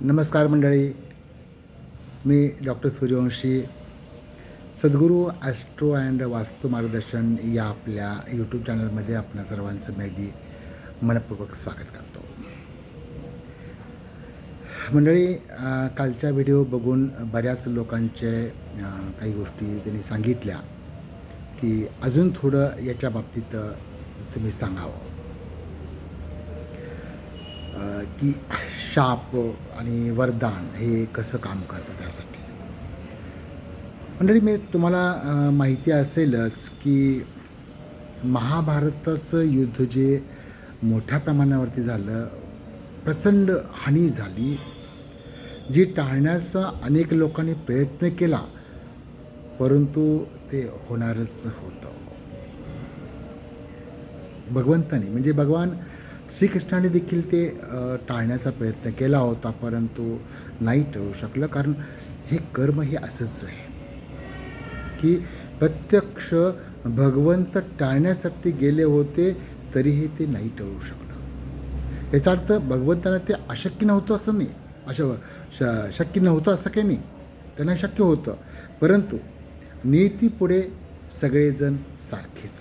नमस्कार मंडळी. मी doctor Suryavanshi. Sadguru astro and वास्तू मार्गदर्शन या आपल्या यूट्यूब चॅनलमध्ये आपल्या सर्वांचं मी अगदी मनपूर्वक स्वागत करतो. मंडळी कालच्या व्हिडिओ बघून बऱ्याच लोकांचे काही गोष्टी त्यांनी सांगितल्या की अजून थोडं याच्या बाबतीत तुम्ही सांगावं. की शाप आणि वरदान हे कसं काम करतं त्यासाठी? मंडळी मी तुम्हाला माहिती असेलच की महाभारताचं युद्ध जे मोठ्या प्रमाणावरती झालं प्रचंड हानी झाली जी टाळण्याचा अनेक लोकांनी प्रयत्न केला परंतु ते होणारच होतं. भगवंतानी म्हणजे भगवान श्रीकृष्णाने देखील ते टाळण्याचा प्रयत्न केला होता परंतु नाही टळू शकलं. कारण हे कर्म हे असंच आहे की प्रत्यक्ष भगवंत टाळण्यासाठी गेले होते तरीही ते नाही टळू शकलं. याचा अर्थ भगवंतांना ते अशक्य नव्हतं असं नाही. अशा श शक्य नव्हतं असं काही नाही. त्यांना शक्य होतं. परंतु नीतीपुढे सगळेजण सारखेच.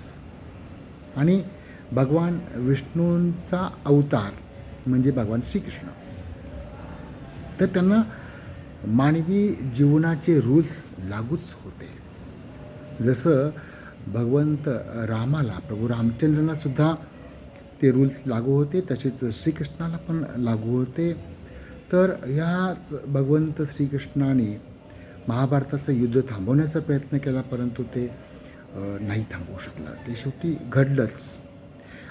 आणि भगवान विष्णूंचा अवतार म्हणजे भगवान श्रीकृष्ण. तर त्यांना मानवी जीवनाचे रूल्स लागूच होते. जसं भगवंत रामाला प्रभू रामचंद्रांना सुद्धा ते रूल्स लागू होते तसेच श्रीकृष्णाला पण लागू होते. तर ह्याच भगवंत श्रीकृष्णाने महाभारताचं युद्ध थांबवण्याचा प्रयत्न केला परंतु ते नाही थांबवू शकलं. ते शेवटी घडलंच.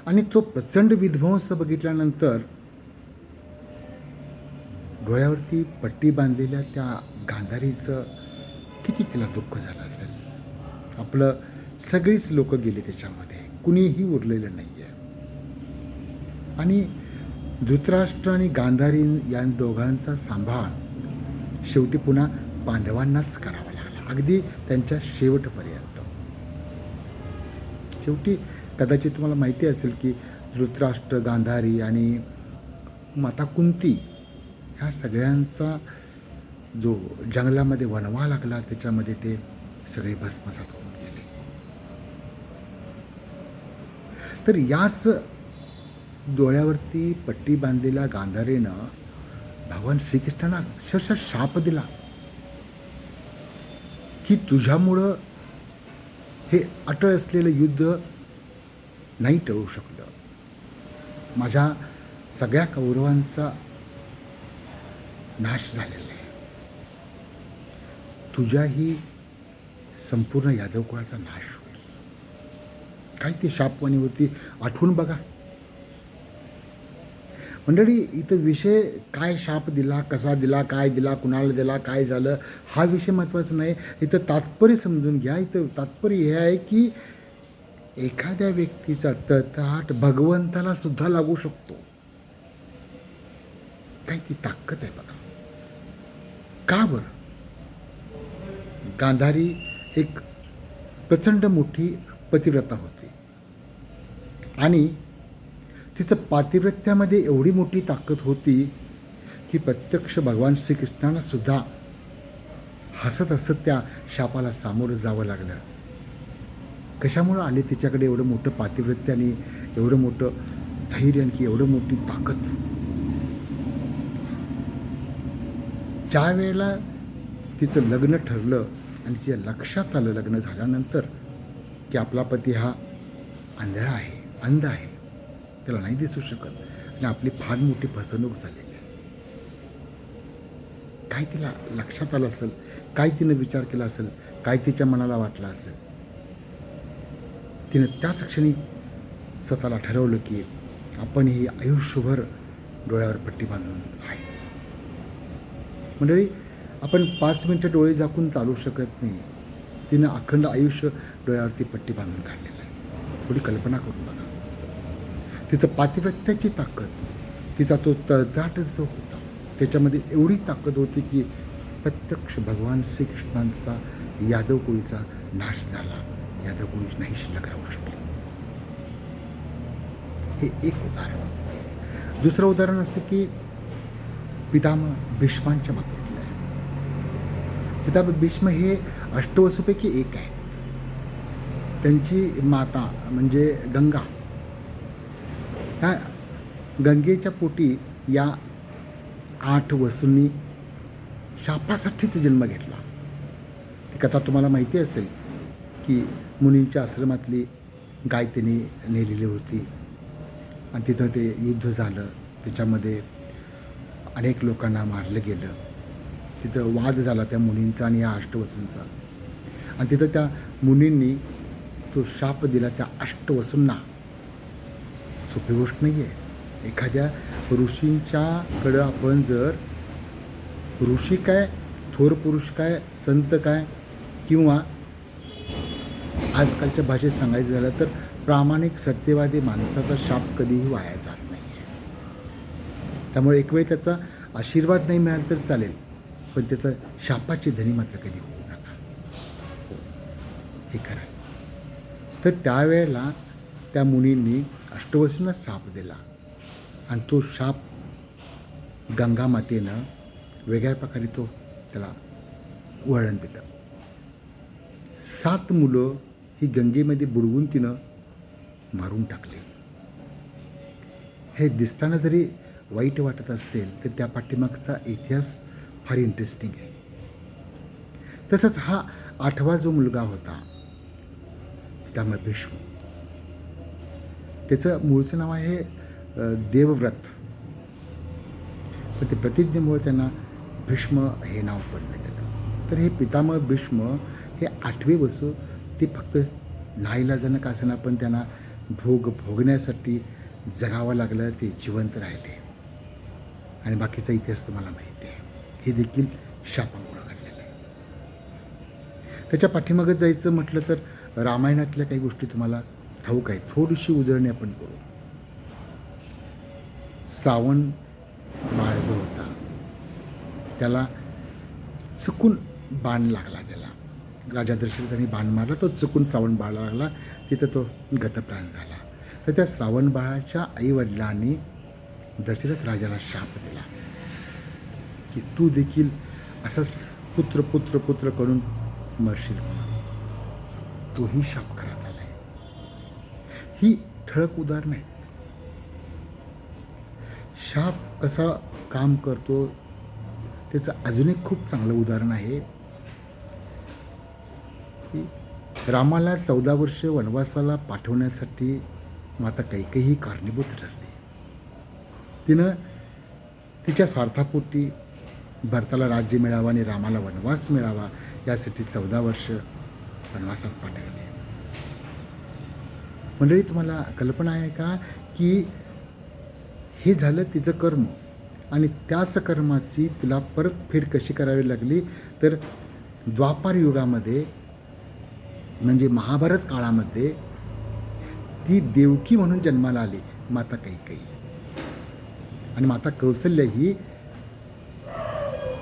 आणि तो प्रचंड विध्वंस बघितल्यानंतर डोळ्यावरती पट्टी बांधलेल्या त्या गांधारीचं किती तिला दुःख झालं असेल. आपलं सगळीच लोक गेली त्याच्यामध्ये. कुणीही उरलेलं नाही आहे आणि धृतराष्ट्र आणि गांधारी या दोघांचा सांभाळ शेवटी पुन्हा पांडवांनाच करावा लागला. अगदी त्यांच्या शेवटपर्यंत. शेवटी कदाचित तुम्हाला माहिती असेल की धृतराष्ट्र गांधारी आणि माता कुंती ह्या सगळ्यांचा जो जंगलामध्ये वणवा लागला त्याच्यामध्ये ते सगळे भस्मसात होऊन गेले. तर याच डोळ्यावरती पट्टी बांधलेल्या गांधारीनं भगवान श्रीकृष्णांना अक्षरशः शाप दिला की तुझ्यामुळं हे अटळ असलेलं युद्ध नाही टळू शकलं. माझ्या सगळ्या कौरवांचा नाश झालेला आहे. तुझ्याही संपूर्ण यादव कुळाचा नाश होईल. काय ती शापवाणी होती आठवून बघा. मंडळी इथं विषय काय शाप दिला कसा दिला काय दिला कुणाला दिला काय झालं हा विषय महत्त्वाचा नाही. इथं तात्पर्य समजून घ्या. इथं तात्पर्य हे आहे की एखाद्या व्यक्तीचा तथाट भगवंताला सुद्धा लागू शकतो. काय ती ताकद आहे बघा. का बरं? गांधारी एक प्रचंड मोठी पतिव्रता होती. आणि तिचं पातिव्रत्यामध्ये एवढी मोठी ताकद होती की प्रत्यक्ष भगवान श्रीकृष्णांना सुद्धा हसत हसत त्या शापाला सामोरं जावं लागलं. कशामुळं आले तिच्याकडे एवढं मोठं पातिवृत्य आणि एवढं मोठं धैर्य आणखी एवढं मोठी ताकद? ज्या वेळेला तिचं लग्न ठरलं आणि तिच्या लक्षात आलं लग्न झाल्यानंतर की आपला पती हा आंधळा आहे अंध आहे त्याला नाही दिसू शकत आणि आपली फार मोठी फसवणूक झालेली आहे. काय तिला लक्षात आलं असेल? काय तिनं विचार केला असेल? काय तिच्या मनाला वाटलं असेल? तिनं त्याच क्षणी स्वतःला ठरवलं की आपण ही आयुष्यभर डोळ्यावर पट्टी बांधून राहायचं. मंडळी आपण पाच मिनटं डोळे झाकून चालू शकत नाही. तिनं अखंड आयुष्य डोळ्यावरती पट्टी बांधून काढलेलं आहे. थोडी कल्पना करून बघा. तिचं पातिव्रत्याची ताकद तिचा तो तळदाट जो होता त्याच्यामध्ये एवढी ताकद होती की प्रत्यक्ष भगवान श्रीकृष्णांचा यादव कुळीचा नाश झाला. यादव कुळी नाही शिल्लक राहू शकले। हे एक उदाहरण। दुसरं उदाहरण असं की पितामह भीष्मांच्या बाबतीतलं आहे पितामह भीष्म हे अष्टवसूपैकी एक आहेत त्यांची माता म्हणजे गंगा। ह्या गंगेच्या पोटी या आठ वसूंनी शापासाठीच जन्म घेतला। ती कथा तुम्हाला माहिती असेल की मुनींच्या आश्रमातली गाय त्यांनी नेलेली होती. आणि तिथं ते युद्ध झालं. त्याच्यामध्ये अनेक लोकांना मारलं गेलं. तिथं वाद झाला त्या मुनींचा आणि या अष्टवसूंचा आणि तिथं त्या मुनींनी तो शाप दिला त्या अष्टवसूंना सोपी गोष्ट नाही आहे एखाद्या ऋषींच्याकडं आपण जर ऋषी काय थोर पुरुष काय संत काय किंवा आजकालच्या भाषेत सांगायचं झालं तर प्रामाणिक सत्यवादी माणसाचा शाप कधीही वाया जात नाही आहे त्यामुळे एक वेळ त्याचा आशीर्वाद नाही मिळाला तर चालेल पण त्याचा शापाची धनी मात्र कधी होऊ नका. हे खरं तर त्यावेळेला त्या मुनींनी अष्टवसूंना शाप दिला आणि तो शाप गंगा मातेनं वेगळ्या प्रकारे तो त्याला वळण दिलं. सात मुलं ही गंगेमध्ये बुडवून तिनं मारून टाकली. हे दिसताना जरी वाईट वाटत असेल तर त्या पाठीमागचा इतिहास फार इंटरेस्टिंग आहे. तसंच हा आठवा जो मुलगा होता पितामह भीष्म त्याचं मूळचं नाव आहे देवव्रत. पण ते प्रतिज्ञेमुळे त्यांना भीष्म हे नाव पडलं गेलं तर हे पितामह भीष्म हे आठवे वसू ते फक्त नाईलाजानं का असेना पण त्यांना भोग भोगण्यासाठी जगावं लागलं ते जिवंत राहिले. आणि बाकीचा इतिहास तुम्हाला माहिती आहे. हे देखील शापामुळं घडलेलं आहे. त्याच्या पाठीमागं जायचं म्हटलं तर रामायणातल्या काही गोष्टी तुम्हाला ठाऊक आहे थोडीशी उजळणी आपण करू. सावन बाळ जो होता. त्याला चुकून बाण लागला गेला राजा दशरथांनी बाण मारला तो चुकून श्रावण बाळाला लागला तिथं तो गतप्राण झाला. तर त्या श्रावण बाळाच्या आईवडिलांनी दशरथ राजाला शाप दिला. की तू देखील असंच पुत्र पुत्र पुत्र करून मरशील म्हणून. तोही शाप खरा झालाय. ही ठळक उदाहरणं आहेत. शाप कसा काम करतो त्याचं अजून एक खूप चांगलं उदाहरण आहे. की रामाला चौदा वर्ष वनवासाला पाठवण्यासाठी माता कैकेही कारणीभूत ठरली. तिनं तिच्या स्वार्थापोटी भरताला राज्य मिळावं आणि रामाला वनवास मिळावा यासाठी चौदा वर्ष वनवासात पाठवले. मंडळी तुम्हाला कल्पना आहे का की हे झालं तिचं कर्म आणि त्याच कर्माची तिला परतफेड कशी करावी लागली? तर द्वापार युगामध्ये म्हणजे महाभारत काळामध्ये ती देवकी म्हणून जन्माला आली माता कैकई आणि माता कौशल्य ही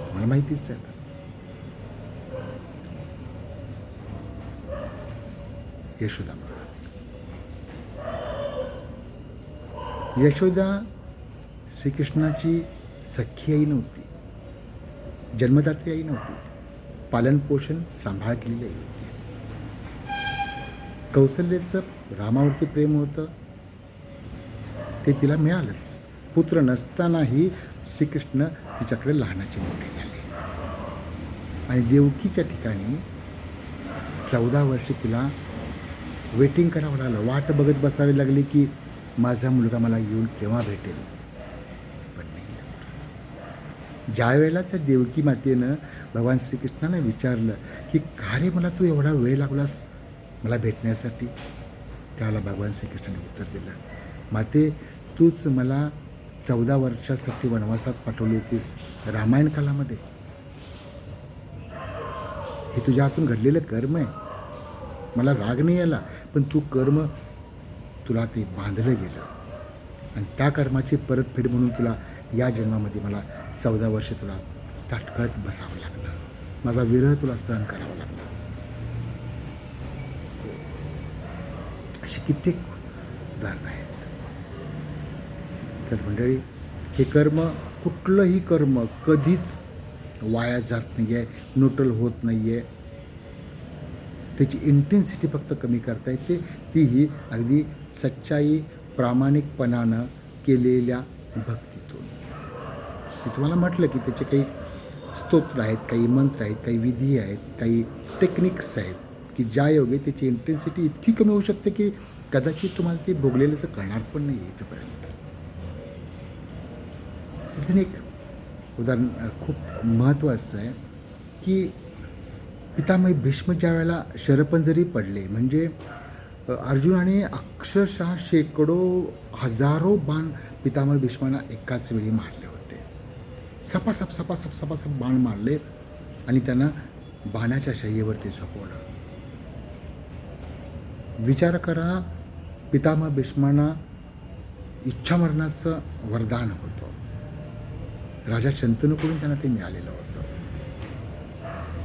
तुम्हाला माहितीच आहे यशोदा यशोदा श्रीकृष्णाची सख्खी आई नव्हती. जन्मदात्री आई नव्हती. पालनपोषण सांभाळ केलेली आई होती. कौशल्याचं रामावरती प्रेम होतं ते तिला मिळालंच. पुत्र नसतानाही श्रीकृष्ण तिच्याकडे लहानाचे मोठे झाले. आणि देवकीच्या ठिकाणी चौदा वर्ष तिला वेटिंग करावं लागलं. वाट बघत बसावी लागली की माझा मुलगा मला येऊन केव्हा भेटेल? पण नाही ज्या वेळेला त्या देवकी मातेनं भगवान श्रीकृष्णानं विचारलं की का रे मला तू एवढा वेळ लागलास? मला भेटण्यासाठी त्याला भगवान श्रीकृष्णाने उत्तर दिलं. माते तूच मला चौदा वर्षासाठी वनवासात पाठवली होतीस रामायण कालामध्ये. हे तुझ्या हातून घडलेलं कर्म आहे. मला राग नाही आला पण तू कर्म तुला ते बांधलं गेलं. आणि त्या कर्माची परतफेड म्हणून तुला या जन्मामध्ये मला चौदा वर्ष तुला ताटकळत बसावं लागलं. माझा विरह तुला सहन करावा लागला. अशी कित्येक उदाहरणं आहेत. तर मंडळी हे कर्म कुठलंही कर्म कधीच वाया जात नाही आहे न्यूट्रल होत नाही आहे त्याची इंटेन्सिटी फक्त कमी करता येते. तीही अगदी सच्चाई प्रामाणिकपणानं केलेल्या भक्तीतून. मी तुम्हाला म्हटलं की त्याचे काही स्तोत्र आहेत काही मंत्र आहेत काही विधी आहेत काही टेक्निक्स आहेत. की ज्या योगे त्याची इंटेन्सिटी इतकी कमी होऊ शकते की कदाचित तुम्हाला ते भोगलेलंच कळणार पण नाही इथंपर्यंत. अजून एक उदाहरण खूप महत्त्वाचं आहे की पितामही भीष्म ज्या वेळेला शरपंजरी पडले म्हणजे अर्जुनाने अक्षरशः शेकडो हजारो बाण पितामह भीष्मांना एकाच वेळी मारले होते. सपासप सपासप सपासप बाण मारले आणि त्यांना बाणाच्या शय्येवरती झोपवलं. विचार करा पितामह भीष्मांना इच्छामरणाचं वरदान होतं. राजा शंतनूकडून त्यांना ते मिळालेलं होतं.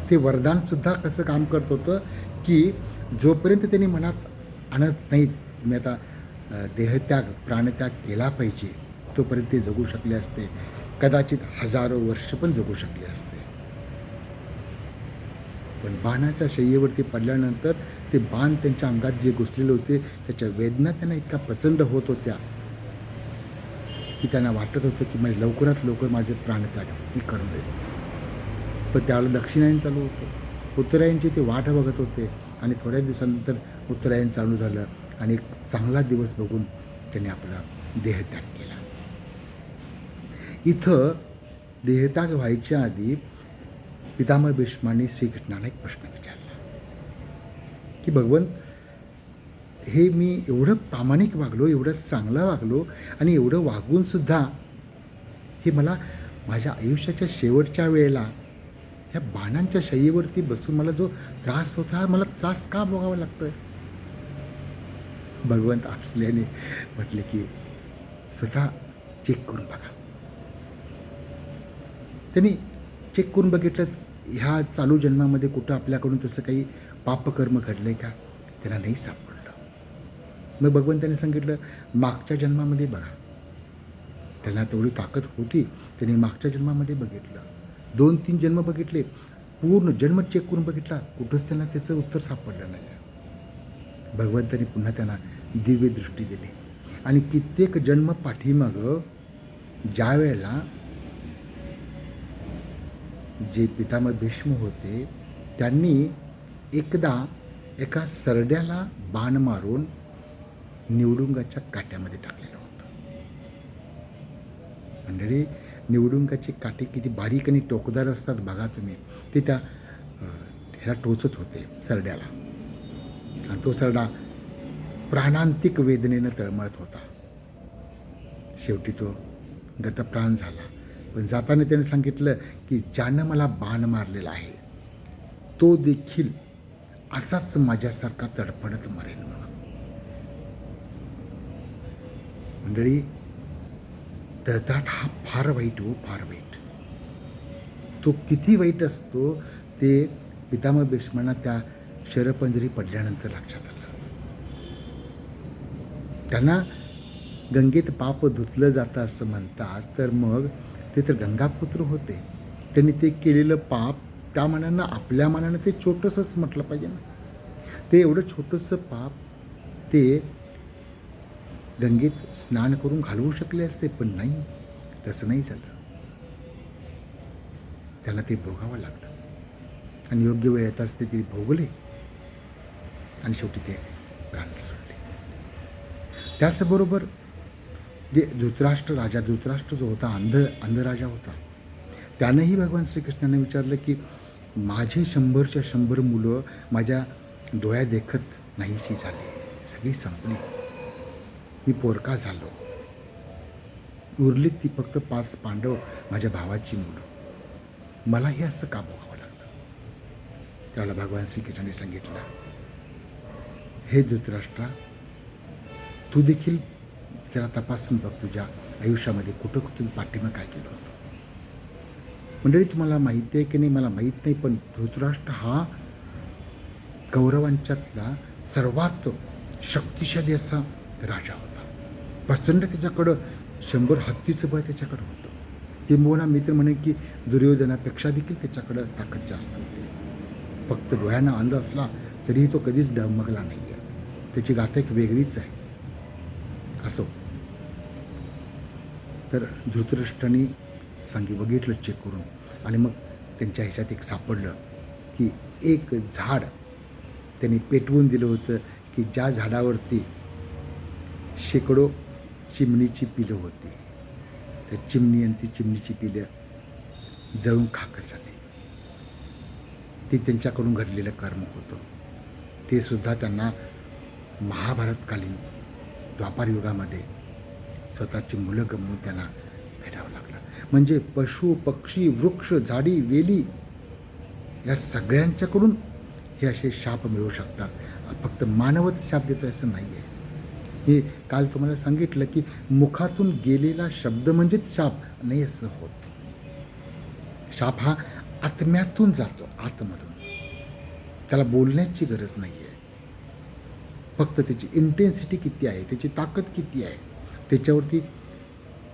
ते वरदानसुद्धा कसं काम करत होतं की जोपर्यंत त्यांनी मनात आणत नाहीत मी आता देहत्याग प्राणत्याग केला पाहिजे तोपर्यंत ते जगू शकले असते. कदाचित हजारो वर्ष पण जगू शकले असते. पण बाणाच्या शय्येवरती पडल्यानंतर ते बाण त्यांच्या अंगात जे घुसलेले होते त्याच्या वेदना त्यांना इतका प्रचंड होत होत्या की त्यांना वाटत होतं की म्हणजे लवकरात लवकर माझे प्राणत्याग मी करून देईन. पण त्यावेळेला दक्षिणायन चालू होतं. उत्तरायणची ते वाट बघत होते आणि थोड्या दिवसानंतर उत्तरायण चालू झालं आणि एक चांगला दिवस बघून त्यांनी आपला देहत्याग केला. इथं देहत्याग व्हायच्या आधी पितामह भीष्मांनी श्रीकृष्णाला एक प्रश्न विचारला की भगवंत हे मी एवढं प्रामाणिक वागलो एवढं चांगलं वागलो आणि एवढं वागूनसुद्धा हे मला माझ्या आयुष्याच्या शेवटच्या वेळेला ह्या बाणांच्या शय्येवरती बसून मला जो त्रास होता हा मला त्रास का भोगावा लागतो आहे भगवंत असल्याने म्हटले की स्वतः चेक करून बघा. त्यांनी चेक करून बघितलं. ह्या चालू जन्मामध्ये कुठं आपल्याकडून तसं काही पापकर्म घडलं आहे का? त्यांना नाही सापडलं. मग भगवंताने सांगितलं मागच्या जन्मामध्ये बघा. त्यांना तेवढी ताकद होती. त्यांनी मागच्या जन्मामध्ये बघितलं. दोन तीन जन्म बघितले. पूर्ण जन्म चेक करून बघितला. कुठंच त्यांना त्याचं उत्तर सापडलं नाही. भगवंताने पुन्हा त्यांना दिव्य दृष्टी दिली. आणि कित्येक जन्म पाठीमागं ज्या वेळेला जे पितामह भीष्म होते त्यांनी एकदा एका सरड्याला बाण मारून निवडुंगाच्या काट्यामध्ये टाकलेलं होतं. मंडळी निवडुंगाची काटे किती बारीक आणि टोकदार असतात बघा तुम्ही. ते त्या ह्याला टोचत होते सरड्याला. आणि तो सरडा प्राणांतिक वेदनेनं तळमळत होता. शेवटी तो गतप्राण झाला. पण जाताना त्याने सांगितलं की ज्यानं मला बाण मारलेला आहे तो देखील असाच माझ्यासारखा तडफडत मरेल म्हणून. मंडळी तळताट हा फार वाईट हो फार वाईट. तो किती वाईट असतो ते पितामह भीष्मांना त्या शरपंजरी पडल्यानंतर लक्षात आलं. त्यांना गंगेत पाप धुतलं जातं असं म्हणतात तर मग ते तर गंगापुत्र होते. त्यांनी ते केलेलं पाप त्या मनानं आपल्या मनानं ते छोटंसंच म्हटलं पाहिजे ना. ते एवढं छोटंसं पाप ते गंगेत स्नान करून घालवू शकले असते पण नाही तसं नाही झालं. त्यांना ते भोगावं लागलं. आणि योग्य वेळ असते ते भोगले. आणि शेवटी ते प्राण सोडले. त्याचबरोबर जे धृतराष्ट्र राजा धृतराष्ट्र जो होता अंध अंधराजा होता त्यानंही भगवान श्रीकृष्णाने विचारलं की माझी शंभरच्या शंभर मुलं माझ्या डोळ्या देखत नाहीशी झाली. सगळी संपली. मी पोरका झालो. उरलीत ती फक्त पाच पांडव माझ्या भावाची मुलं. मलाही असं का बघावं लागलं? त्यावेळेला भगवान श्रीकृष्णाने सांगितलं हे धृतराष्ट्रा तू देखील जरा तपासून बघ तुझ्या आयुष्यामध्ये कुठं कुठून तुम्ही पाठिंबा काय केलं होतं. मंडळी तुम्हाला माहिती आहे की नाही? मला माहीत नाही पण धृतराष्ट्र हा कौरवांच्यातला सर्वात शक्तिशाली असा राजा होता. प्रचंड त्याच्याकडं शंभर हत्तीचं बळ त्याच्याकडं होतं. किंबहुना मित्र म्हणे की दुर्योधनापेक्षा देखील त्याच्याकडं ताकद जास्त होती. फक्त डोळ्यांना अंध असला तरीही तो कधीच डगमगला नाही आहे त्याची गाथा एक वेगळीच आहे. असो. तर धृतराष्ट्राने सांगी बघितलं चेक करून. आणि मग त्यांच्या ह्याच्यात एक सापडलं की एक झाड त्यांनी पेटवून दिलं होतं की ज्या झाडावरती शेकडो चिमणीची पिलं होती. त्या चिमणी आणि ती चिमणीची पिलं जळून खाक झाली. ते त्यांच्याकडून घडलेलं कर्म होतं. ते सुद्धा त्यांना महाभारतकालीन द्वापार युगामध्ये स्वतःची मुलं गमवून त्यांना भेटावं लागलं. म्हणजे पशु पक्षी वृक्ष झाडी वेली या सगळ्यांच्याकडून हे असे शाप मिळू शकतात. फक्त मानवच शाप देतो असं नाही आहे मी काल तुम्हाला सांगितलं की मुखातून गेलेला शब्द म्हणजेच शाप नाही असं होत. शाप हा आत्म्यातून जातो आतमधून. त्याला बोलण्याची गरज नाही आहे फक्त त्याची इंटेन्सिटी किती आहे त्याची ताकद किती आहे त्याच्यावरती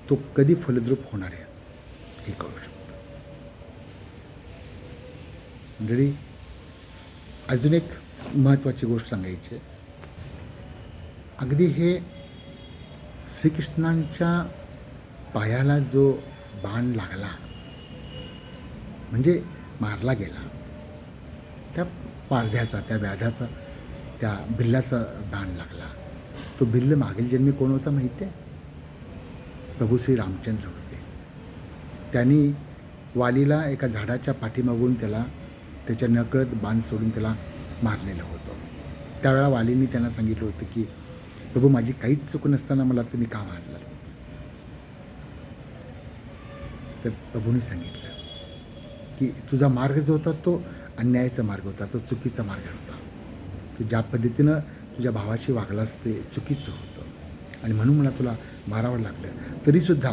तो कधी फलद्रूप होणार आहे? हे कळू शकतं. मंडळी अजून एक महत्त्वाची गोष्ट सांगायची अगदी हे श्रीकृष्णांच्या पायाला जो बाण लागला म्हणजे मारला गेला त्या पारध्याचा त्या व्याधाचा त्या बिल्लाचा बाण लागला. तो बिल्ल मागील जन्मी कोण होता माहिती आहे? प्रभू श्री रामचंद्र होते. त्यांनी वालीला एका झाडाच्या पाठीमागून त्याला त्याच्या नकळत बाण सोडून त्याला मारलेलं होतं. त्यावेळा वालीने त्यांना सांगितलं होतं की प्रभू माझी काहीच चूक नसताना मला तुम्ही का मारला? तर प्रभूने सांगितलं की तुझा मार्ग जो होता तो अन्यायाचा मार्ग होता तो चुकीचा मार्ग होता. तू ज्या पद्धतीनं तुझ्या भावाशी वागलास ते चुकीचं होतं. आणि म्हणून मला तुला मारावं लागलं. तरीसुद्धा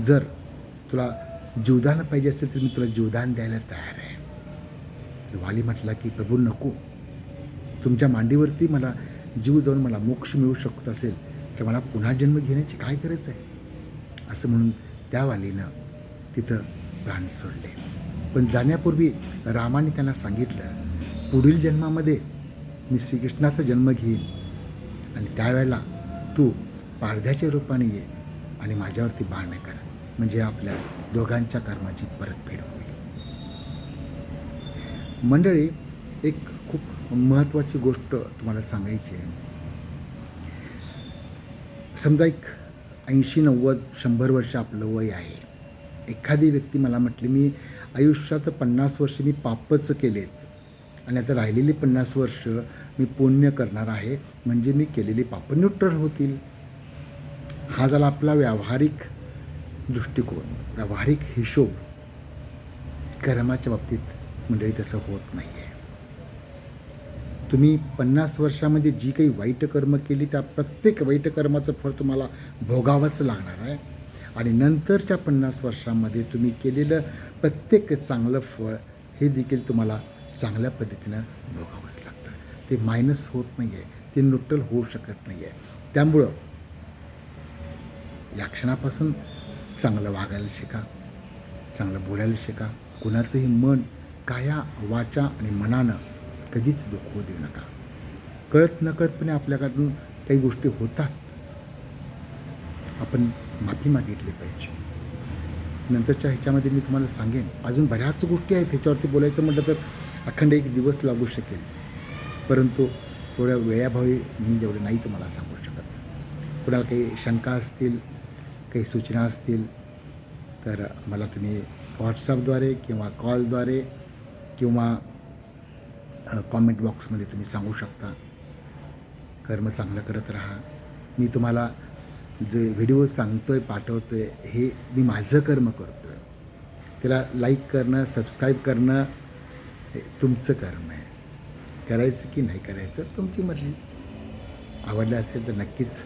जर तुला जीवदान पाहिजे असेल तर मी तुला जीवदान द्यायला तयार आहे. तर वाली म्हटला की प्रभू नको. तुमच्या मांडीवरती मला जीव जाऊन मला मोक्ष मिळू शकत असेल तर मला पुन्हा जन्म घेण्याची काय गरज आहे? असं म्हणून त्या वालीनं तिथं प्राण सोडले. पण जाण्यापूर्वी रामाने त्यांना सांगितलं पुढील जन्मामध्ये मी श्रीकृष्णाचा जन्म घेईन. आणि त्यावेळेला तू पारध्याच्या रूपाने ये आणि माझ्यावरती बाण कर. म्हणजे आपल्या दोघांच्या कर्माची परतफेड होईल. मंडळी एक खूप महत्त्वाची गोष्ट तुम्हाला सांगायची आहे. समजा एक ऐंशी नव्वद शंभर वर्ष आपलं वय आहे. एखादी व्यक्ती मला म्हटली मी आयुष्यात पन्नास वर्ष मी पापच केलेत. आणि आता राहिलेली पन्नास वर्ष मी पुण्य करणार आहे म्हणजे मी केलेली पाप न्यूट्रल होतील. हा झाला आपला व्यावहारिक दृष्टिकोन व्यावहारिक हिशोब. कर्माच्या बाबतीत मंडळी तसं होत नाही आहे तुम्ही पन्नास वर्षामध्ये जी काही वाईट कर्म केली त्या प्रत्येक वाईट कर्माचं फळ तुम्हाला भोगावंच लागणार आहे. आणि नंतरच्या पन्नास वर्षामध्ये तुम्ही केलेलं प्रत्येक चांगलं फळ हे देखील तुम्हाला चांगल्या पद्धतीनं भोगावंच लागतं. ते मायनस होत नाही आहे ते न्यूट्रल होऊ शकत नाही आहे त्यामुळं या क्षणापासून चांगलं वागायला शिका चांगलं बोलायला शिका. कुणाचंही मन काया वाचा आणि मनानं कधीच दुखवू देऊ नका. कळत नकळतपणे आपल्याकडून काही गोष्टी होतात. आपण माफी मागितली पाहिजे. नंतरच्या ह्याच्यामध्ये मी तुम्हाला सांगेन अजून बऱ्याच गोष्टी आहेत ह्याच्यावरती बोलायचं म्हटलं तर अखंड एक दिवस लागू शकेल. परंतु थोड्या वेळाभावी मी जेवढे नाही तुम्हाला सांगू शकत. कुणाला काही शंका असतील काही सूचना असतील तर मला तुम्ही व्हॉट्सअपद्वारे किंवा कॉलद्वारे किंवा कॉमेंट बॉक्समध्ये तुम्ही सांगू शकता. कर्म चांगलं करत राहा. मी तुम्हाला जे व्हिडिओ सांगतो आहे पाठवतो आहे हे मी माझं कर्म करतो आहे त्याला लाईक करणं सबस्क्राईब करणं हे तुमचं कर्म आहे. करायचं की नाही करायचं तुमची मर्जी. आवडलं असेल तर नक्कीच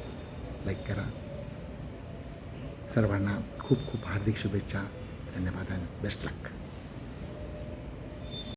लाईक करा. सर्वांना खूप खूप हार्दिक शुभेच्छा. धन्यवाद बेस्ट लक